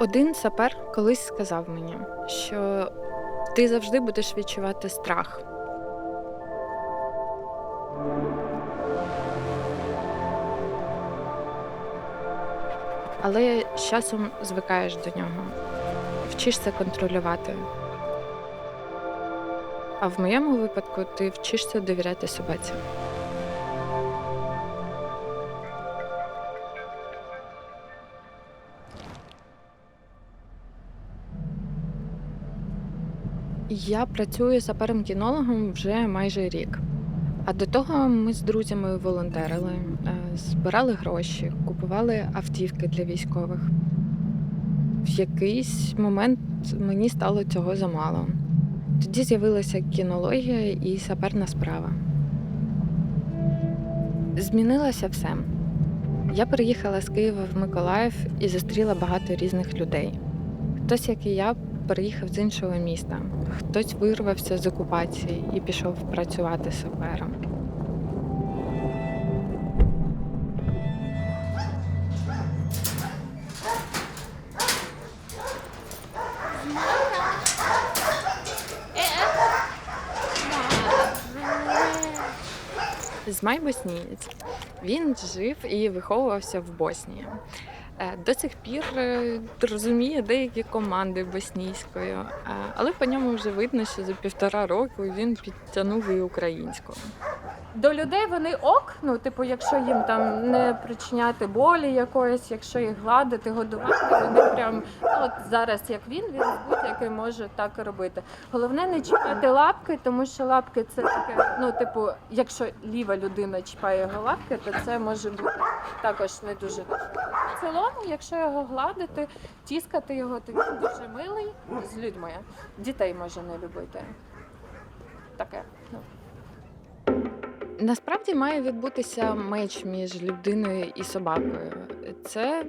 Один сапер колись сказав мені, що ти завжди будеш відчувати страх. Але з часом звикаєш до нього, вчишся контролювати. А в моєму випадку ти вчишся довіряти собаці. Я працюю сапером-кінологом вже майже рік. А до того ми з друзями волонтерили, е, збирали гроші, купували автівки для військових. В якийсь момент мені стало цього замало. Тоді з'явилася кінологія і саперна справа. Змінилося все. Я переїхала з Києва в Миколаїв і зустріла багато різних людей. Хтось, як і я, переїхав з іншого міста, хтось вирвався з окупації і пішов працювати сапером. Змай боснієць. Він жив і виховувався в Боснії. Е, До цих пір е, розуміє деякі команди боснійською, е, але по ньому вже видно, що за півтора року він підтягнув і українську. До людей вони ок, ну типу, якщо їм там не причиняти болі якоїсь, якщо їх гладити, годувати, вони прям ну, от зараз, як він, він будь-який може так робити. Головне не чіпати лапки, тому що лапки це таке. Ну, типу, якщо ліва людина чіпає його лапки, то це може бути також не дуже. В цілому, якщо його гладити, тіскати його, то він дуже милий з людьми. Дітей може не любити. Таке. Ну. Насправді має відбутися меч між людиною і собакою. Це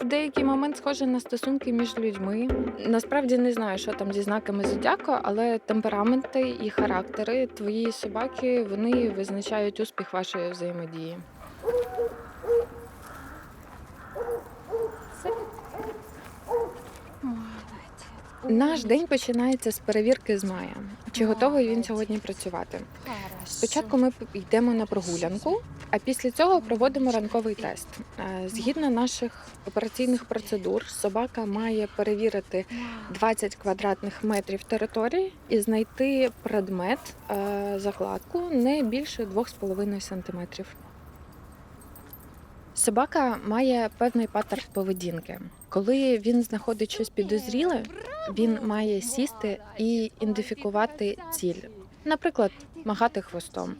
в деякий момент схоже на стосунки між людьми. Насправді не знаю, що там зі знаками зодіаку, але темпераменти і характери твоєї собаки вони визначають успіх вашої взаємодії. Наш день починається з перевірки змая. Чи готовий він сьогодні працювати? Спочатку ми йдемо на прогулянку, а після цього проводимо ранковий тест. Е, Згідно наших операційних процедур, собака має перевірити 20 квадратних метрів території і знайти предмет е, закладку не більше 2,5 сантиметрів. Собака має певний паттерн поведінки. Коли він знаходить щось підозріле, він має сісти і ідентифікувати ціль. Наприклад, махати хвостом.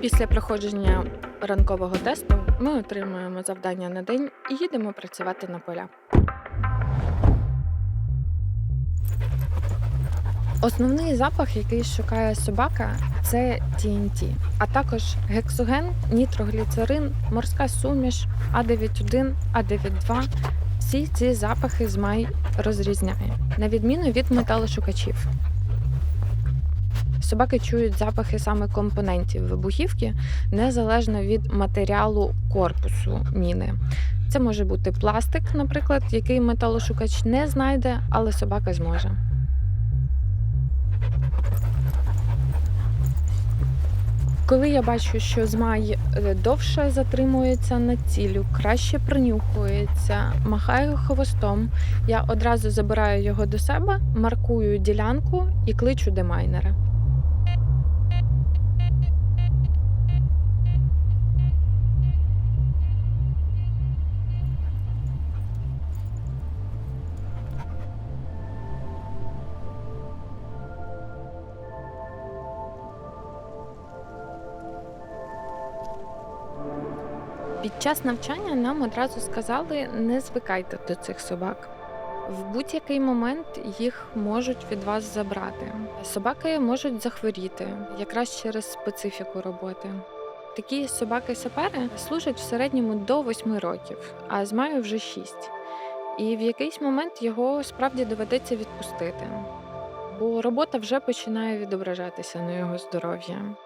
Після проходження ранкового тесту ми отримуємо завдання на день і їдемо працювати на поля. Основний запах, який шукає собака, це TNT, а також гексоген, нітрогліцерин, морська суміш, А91, А92. Всі ці запахи змай розрізняє, на відміну від металошукачів. Собаки чують запахи саме компонентів вибухівки незалежно від матеріалу корпусу міни. Це може бути пластик, наприклад, який металошукач не знайде, але собака зможе. Коли я бачу, що змай е, довше затримується на цілю, краще принюхується, махає хвостом, я одразу забираю його до себе, маркую ділянку і кличу демайнера. Під час навчання нам одразу сказали не звикайте до цих собак. В будь-який момент їх можуть від вас забрати. Собаки можуть захворіти якраз через специфіку роботи. Такі собаки-сапери служать в середньому до 8 років, а з маю вже 6. І в якийсь момент його справді доведеться відпустити. бо робота вже починає відображатися на його здоров'я.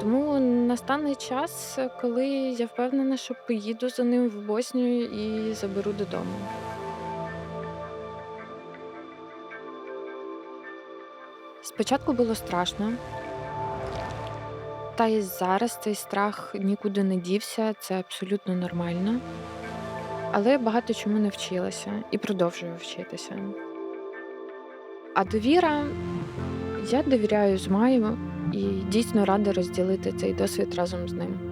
Тому настане час, коли я впевнена, що поїду за ним в Боснію і заберу додому. Спочатку було страшно, та й зараз цей страх нікуди не дівся, це абсолютно нормально. Але багато чому не вчилася і продовжую вчитися. А довіра, я довіряю Змаю і дійсно рада розділити цей досвід разом з ним.